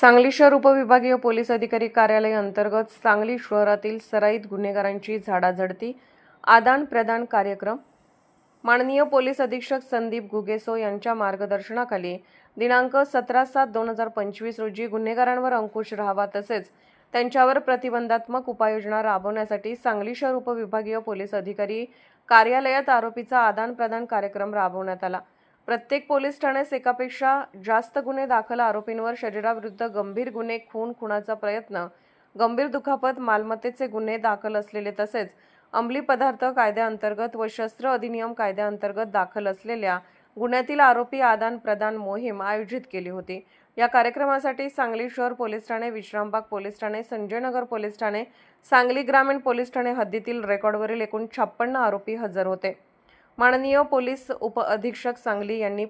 सांगली शहर उपविभागीय पोलीस अधिकारी कार्यालय अंतर्गत सांगली शहरातील सराईत गुन्हेगारांची झाडाझडती आदान प्रदान कार्यक्रम. माननीय पोलीस अधीक्षक संदीप गुगेसो यांच्या मार्गदर्शनाखाली दिनांक सतरा सात दोन हजार पंचवीस रोजी गुन्हेगारांवर अंकुश राहावा तसेच त्यांच्यावर प्रतिबंधात्मक उपाययोजना राबवण्यासाठी सांगली शहर उपविभागीय पोलीस अधिकारी कार्यालयात आरोपीचा आदान प्रदान कार्यक्रम राबवण्यात आला. प्रत्येक पोलीस ठाण्यास एकापेक्षा जास्त गुन्हे दाखल आरोपींवर शरीराविरुद्ध गंभीर गुन्हे खून खुनाचा प्रयत्न गंभीर दुखापत मालमत्तेचे गुन्हे दाखल असलेले तसेच अंमली पदार्थ कायद्याअंतर्गत व शस्त्र अधिनियम कायद्याअंतर्गत दाखल असलेल्या गुन्ह्यातील आरोपी आदान प्रदान मोहीम आयोजित केली होती. या कार्यक्रमासाठी सांगली शहर पोलीस ठाणे विश्रामबाग पोलीस ठाणे संजयनगर पोलीस ठाणे सांगली ग्रामीण पोलीस ठाणे हद्दीतील रेकॉर्डवरील एकूण छप्पन्न आरोपी हजर होते. माननीय पोलीस उपअधीक्षक सांगली यांनी